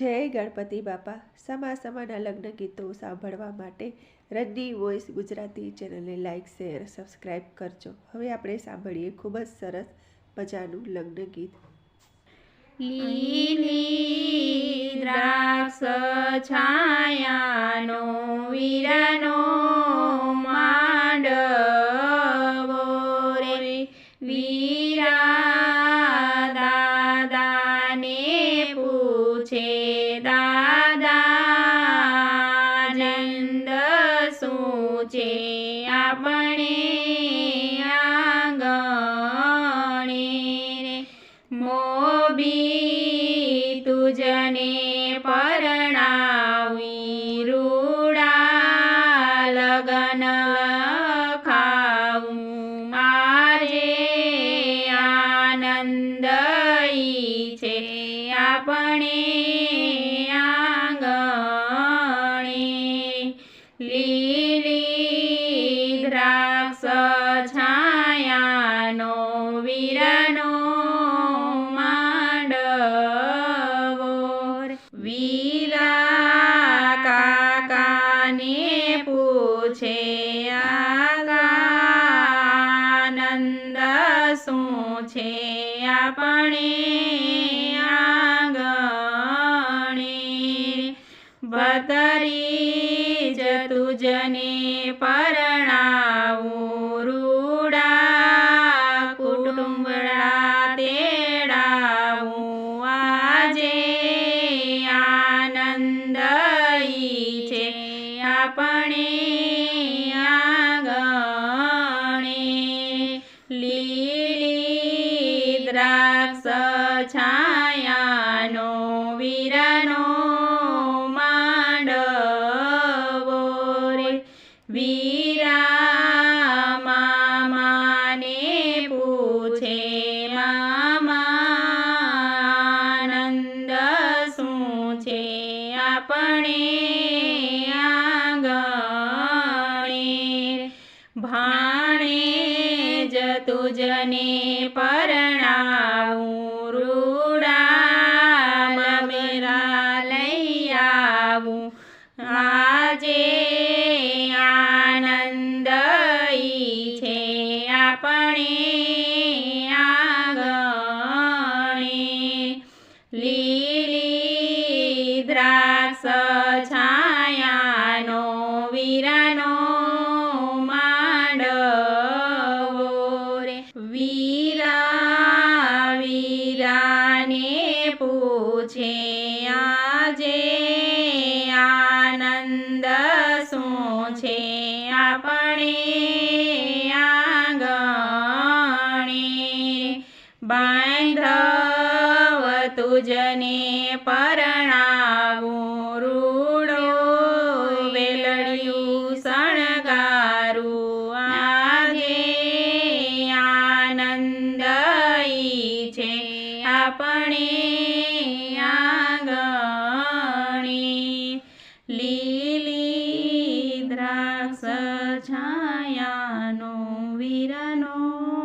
જય ગણપતિ બાપા. સમા સમાના લગ્ન ગીતો સાંભળવા માટે રજની વોઇસ ગુજરાતી ચેનલને લાઇક શેર સબસ્ક્રાઈબ કરજો. હવે આપણે સાંભળીએ ખૂબ જ સરસ મજાનું લગ્ન ગીત. લીલી દ્રાક્ષ છાયાનો વીરાનો માંડવો રે. વીરા દાદાને છે આપણે આંગણે રે મોબી તુજને પરણાવી રૂડા લગન ખાવું મારે આનંદ છે આપણે આંગણે વીરનો માંડવો વીરા કાકાને પૂછે આનંદ શું છે આપણે આંગણે? બતરી ભાણે જ તુજને પરણાવું રૂડા મેરા લઈ આવું આજે વીરા વીરાને પૂછે આજે આનંદ શું છે આપણે આંગણે? બાંધવ તુજને પરણાવું માયાનો વીરનો.